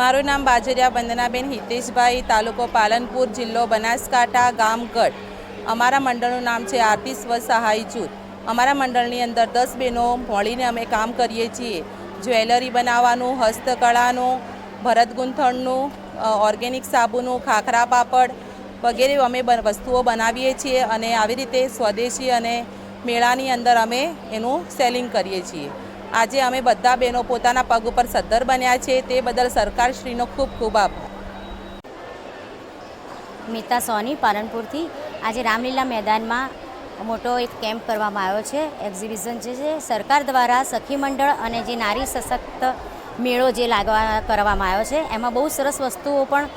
મારું નામ બાજરિયા વંદનાબેન હિતેશભાઈ, તાલુકો પાલનપુર, જિલ્લો બનાસકાંઠા, ગામ ગઢ. અમારા મંડળનું નામ છે આરતી સ્વ સહાય જૂથ. અમારા મંડળની અંદર દસ બહેનો મળીને અમે કામ કરીએ છીએ. જ્વેલરી બનાવવાનું, હસ્તકળાનું, ભરત ગૂંથણનું ઓર્ગેનિક સાબુનું, ખાખરા પાપડ વગેરે અમે વસ્તુઓ બનાવીએ છીએ અને આવી રીતે સ્વદેશી અને મેળાની અંદર અમે એનું સેલિંગ કરીએ છીએ. આજે અમે બધા બહેનો પોતાના પગ ઉપર સદ્ધર બન્યા છે. તે બદલ સરકારશ્રીનો ખૂબ ખૂબ આભાર. મીતા સોની, પાલનપુરથી. આજે રામલીલા મેદાનમાં મોટો એક કેમ્પ કરવામાં આવ્યો છે. એક્ઝિબિશન જે છે, સરકાર દ્વારા સખી મંડળ અને જે નારી સશક્ત મેળો જે લાગવા કરવામાં આવ્યો છે, એમાં બહુ સરસ વસ્તુઓ પણ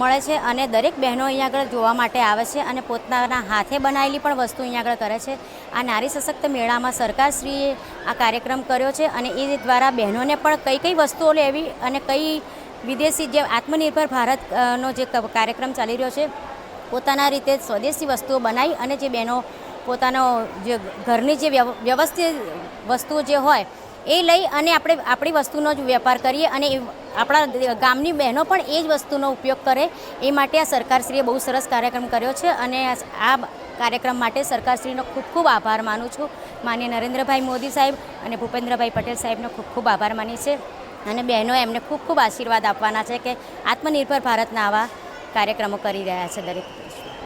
મળે છે અને દરેક બહેનો અહીંયા આગળ જોવા માટે આવે છે અને પોતાના હાથે બનાવેલી પણ વસ્તુ અહીંયા આગળ કરે છે. આ નારી સશક્ત મેળામાં સરકારશ્રીએ આ કાર્યક્રમ કર્યો છે અને એ દ્વારા બહેનોને પણ કઈ કઈ વસ્તુઓ લેવી અને કઈ વિદેશી જે આત્મનિર્ભર ભારતનો જે કાર્યક્રમ ચાલી રહ્યો છે, પોતાના રીતે સ્વદેશી વસ્તુઓ બનાવી અને જે બહેનો પોતાનો જે ઘરની જે વ્યવસ્થિત વસ્તુઓ જે હોય એ લઈ અને આપણે, આપણી વસ્તુનો જ વેપાર કરીએ અને આપણા ગામની બહેનો પણ એ જ વસ્તુનો ઉપયોગ કરે એ માટે આ સરકારશ્રીએ બહુ સરસ કાર્યક્રમ કર્યો છે અને આ- કાર્યક્રમ માટે સરકારશ્રીનો ખૂબ ખૂબ આભાર માનું છું. માન્ય નરેન્દ્રભાઈ મોદી સાહેબ અને ભૂપેન્દ્રભાઈ પટેલ સાહેબનો ખૂબ ખૂબ આભાર માની છે અને બહેનો એમને ખૂબ ખૂબ આશીર્વાદ આપવાના છે કે આત્મનિર્ભર ભારતના આવા કાર્યક્રમો કરી રહ્યા છે દરેક